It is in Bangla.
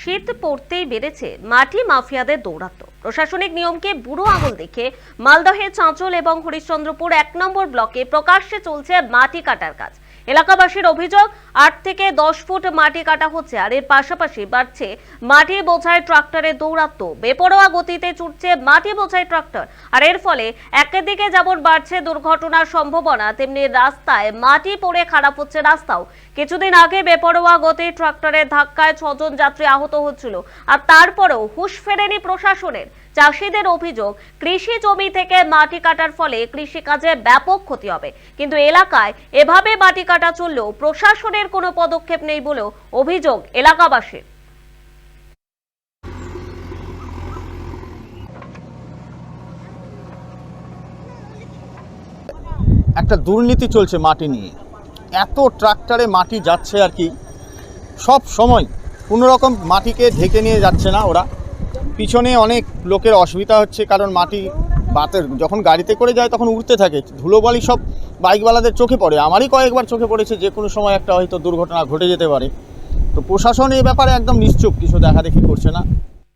শীত পড়তেই বেড়েছে, মাটি মাফিয়াদের দৌরাত্ম প্রশাসনিক নিয়মকে বুড়ো আঙুল দেখে মালদহের চাঁচল এবং হরিশ্চন্দ্রপুর এক নম্বর ব্লকে প্রকাশ্যে চলছে মাটি কাটার কাজ। এলাকাবাসীর অভিযোগ, আট থেকে দশ ফুট মাটি কাটা হচ্ছে আর এর পাশাপাশি বাড়ছে মাটি বোঝাই ট্রাক্টরের দৌরাত্ম্য। বেপরোয়া গতিতে ছুটছে মাটি বোঝাই ট্রাক্টর। আর এর ফলে একদিকে যেমন বাড়ছে দুর্ঘটনার সম্ভাবনা, তেমনি রাস্তায় মাটি পড়ে খারাপ হচ্ছে রাস্তাও। কিছুদিন আগে বেপরোয়া গতি ট্রাক্টরের ধাক্কায় ছজন যাত্রী আহত হচ্ছিল আর তারপরেও হুশ ফেরেনি প্রশাসনের। চাষিদের অভিযোগ, কৃষি জমি থেকে মাটি কাটার ফলে কৃষিকাজে ব্যাপক ক্ষতি হবে। কিন্তু এলাকায় এভাবে মাটি কাটা চললেও প্রশাসনের কোনো পদক্ষেপ নেই বলেও অভিযোগ এলাকাবাসীর। একটা দুর্নীতি চলছে মাটি নিয়ে। এত ট্রাক্টরে মাটি যাচ্ছে আর কি। সব সময় কোনো রকম মাটিকে ঢেকে নিয়ে যাচ্ছে না ওরা। পিছনে অনেক লোকের অসুবিধা হচ্ছে কারণ মাটি বাতের, যখন গাড়িতে করে যায় তখন উড়তে থাকে, ধুলোবালি সব বাইকওয়ালাদের চোখে পড়ে, আমারই কয়েকবার চোখে পড়েছে যে কোনো সময় একটা হয়তো দুর্ঘটনা ঘটে যেতে পারে। তো প্রশাসন এই ব্যাপারে একদম নিশ্চুপ, কিছু দেখা দেখি করছে না।